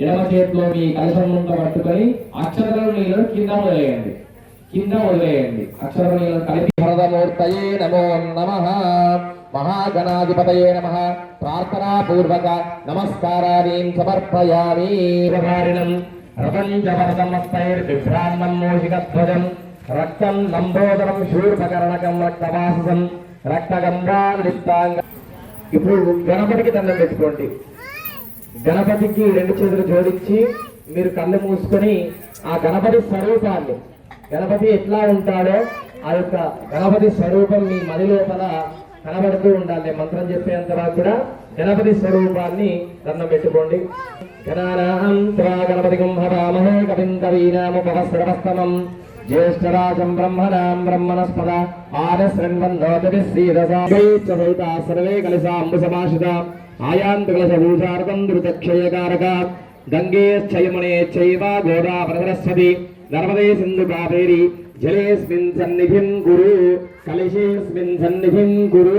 ఎడమ చేతిలో మీ కలశం ముందు పట్టుకొని అక్షరాలను నీళ్ళు కింద వదిలేయండి కింద వదిలేయండి అక్షరం నీళ్ళు కలిపి వరదమూర్తయే నమో నమ. మహాగణాధిపతయే నమ. ప్రార్థనా పూర్వక నమస్కారాన్ని సమర్పయామి. ీరం ప్రపంచవర్ధమస్తైర్విభ్రాన్నం మోషికధ్వజం. రక్తం లంబోదరం శూర్పకరణకం ఇప్పుడు గణపతికి దండం పెట్టుకోండి. గణపతికి రెండు చేతులు జోడించి మీరు కళ్ళు మూసుకొని ఆ గణపతి స్వరూపాన్ని గణపతి ఎట్లా ఉంటాడో ఆ యొక్క గణపతి స్వరూపం మీ మది లోపల కనబడుతూ ఉండాలి. మంత్రం చెప్పేంత వరకు కూడా గణపతి స్వరూపాన్ని దండం పెట్టుకోండి. గణానాం త్వా గణపతి కుంభరామహే కవిం కవీనాముపవస్రవస్తమం జ్యేష్ఠరాజం బ్రహ్మణాం బ్రహ్మణస్పద ఆనశృణ్వన్నోతమి శ్రీరసాసహిత సర్వే కలిసాంబు సమాషిత ఆయాంతు ధృతక్షయకారక గంగే చైవ గోదావరి సరస్వతి నర్మదే సింధు కావేరి జలేస్మిన్ సన్నిధిం గురు కలశేస్మిన్ సన్నిధిం గురు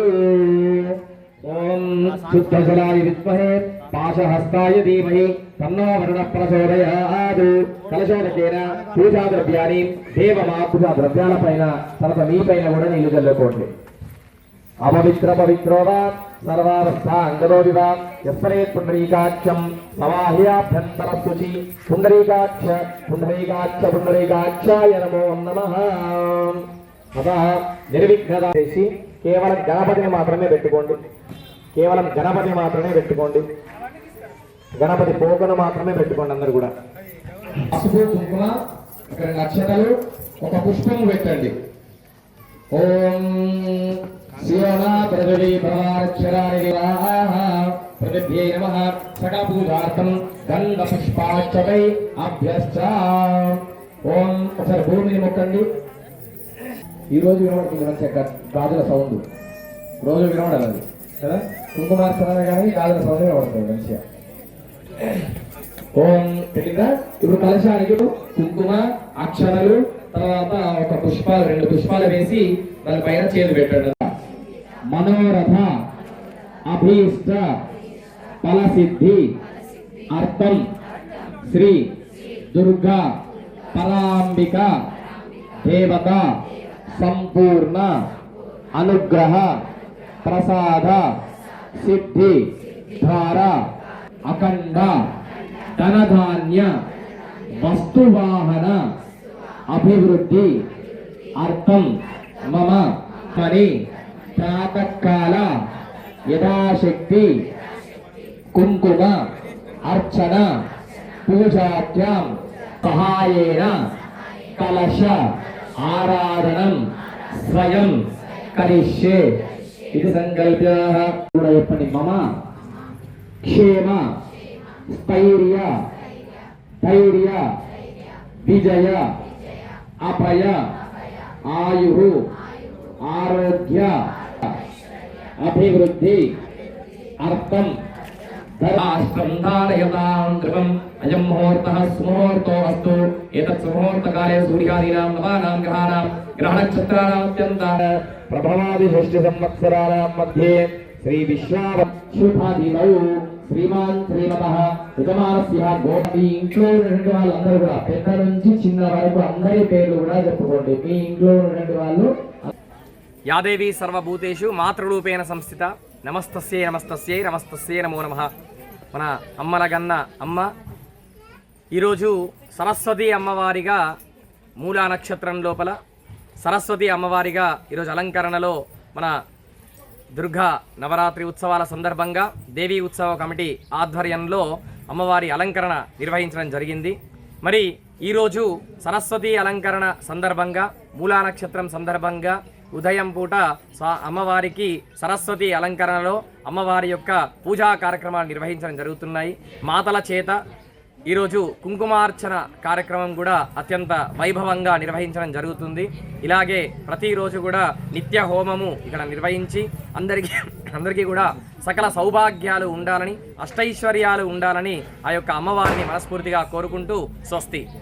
ఓం శుద్ధజలాయ విద్మహే పాశహస్తాయ ధీమహి తన్నో వరుణ ప్రచోదయాదు కలశోదకేన పూజా ద్రవ్యాన్ని దేవమా పూజా ద్రవ్యాల పైన తర్వాత మీ పైన కూడా నీళ్ళు చల్లుకోండి అపవిత్ర పవిత్రోవా సర్వావస్థాంగదోదివా యస్మరేత్ పుండరీకాక్షం సమాహ్యాభ్యంతర శుచి పుండరీకాక్ష పుండరీకాక్ష పుండరీకాక్షాయ నమో నమ. అత నిర్విఘ్నత చేసి కేవలం గణపతిని మాత్రమే పెట్టుకోండి. కేవలం గణపతిని మాత్రమే పెట్టుకోండి. గణపతి పోకను మాత్రమే పెట్టుకోండి అందరు కూడా. పసుపు కుంకుమ ఇక్కడ నక్షతలు ఒక పుష్పము పెట్టండి. ఓం శివనా పృథివీ పరమాక్షరాని వివాహ నమ సకల గంధ పుష్పాక్షతై అభ్యశ్చ ఓం ఒకసారి భూమిని మొక్కండి. ఈ రోజు వినబడుతుంది మంచి గాజుల సౌండ్. రోజు వినబడాలి అది. కదా? కుంకుమార్చన కానీ గాజుల సౌండ్ వినబడుతుంది మంచిగా ఓం పెట్టిందా? ఇప్పుడు కలశానికి కుంకుమ అక్షరాలు తర్వాత ఒక పుష్పాలు రెండు పుష్పాలు వేసి దాని పైన చేతి పెట్టండి. మనోరథ అభీష్ట ఫలసిద్ధి అర్థం శ్రీ దుర్గా పరాంబిక దేవత సంపూర్ణ అనుగ్రహ ప్రసాద సిద్ధి ధార అఖండ ధనధాన్య వస్తువాహన అభివృద్ధి అర్థం మమ పని ప్రాతకాల యథాశక్తి కుంకుమ అర్చన పూజాభ్యాం సహాయేన కలశ ఆరాధనం స్వయం కరిష్యే. ఇది సంకల్ప్య కూడా చెప్పండి. మమ క్షేమ స్థైర్య ధైర్య విజయ అభయ ఆయు ఆరోగ్య అభివృద్ధి అర్థం ధరాష్ట్రంధారయతాం కృతం అయం ముహూర్తః సుముహూర్తో అస్తు. ఏతత్ సుముహూర్తకాలే సూర్యాదీనాం నవానాం గ్రహాణాం గ్రహణక్షత్రాణాం అత్యంత ప్రభవాది షష్ఠి సంవత్సరాణాం మధ్యే. శ్రీ విశ్వావ శుభాదినౌ శ్రీమాన్ శ్రీమత యజమానస్య గోపి ఇంట్లో ఉన్నటువంటి వాళ్ళందరూ కూడా పెద్ద నుంచి చిన్న వరకు అందరి పేర్లు కూడా చెప్పుకోండి. మీ ఇంట్లో ఉన్నటువంటి వాళ్ళు యాదేవి సర్వభూతేషు మాతృరూపేణ సంస్థిత. నమస్తస్యై నమస్తస్యై నమస్తస్యై నమో నమ. మన అమ్మలగన్న అమ్మ. ఈరోజు సరస్వతి అమ్మవారిగా మూలా నక్షత్రం లోపల సరస్వతి అమ్మవారిగా ఈరోజు అలంకరణలో మన దుర్గా నవరాత్రి ఉత్సవాల సందర్భంగా దేవీ ఉత్సవ కమిటీ ఆధ్వర్యంలో అమ్మవారి అలంకరణ నిర్వహించడం జరిగింది. మరి ఈరోజు సరస్వతి అలంకరణ సందర్భంగా మూలా నక్షత్రం సందర్భంగా ఉదయం పూట స్వా- అమ్మవారికి సరస్వతి అలంకరణలో అమ్మవారి యొక్క పూజా కార్యక్రమాలు నిర్వహించడం జరుగుతున్నాయి. మాతల చేత ఈరోజు కుంకుమార్చన కార్యక్రమం కూడా అత్యంత వైభవంగా నిర్వహించడం జరుగుతుంది. ఇలాగే ప్రతిరోజు కూడా నిత్య హోమము ఇక్కడ నిర్వహించి అందరికీ అందరికీ కూడా సకల సౌభాగ్యాలు ఉండాలని అష్టైశ్వర్యాలు ఉండాలని ఆ యొక్క అమ్మవారిని మనస్ఫూర్తిగా కోరుకుంటూ స్వస్తి.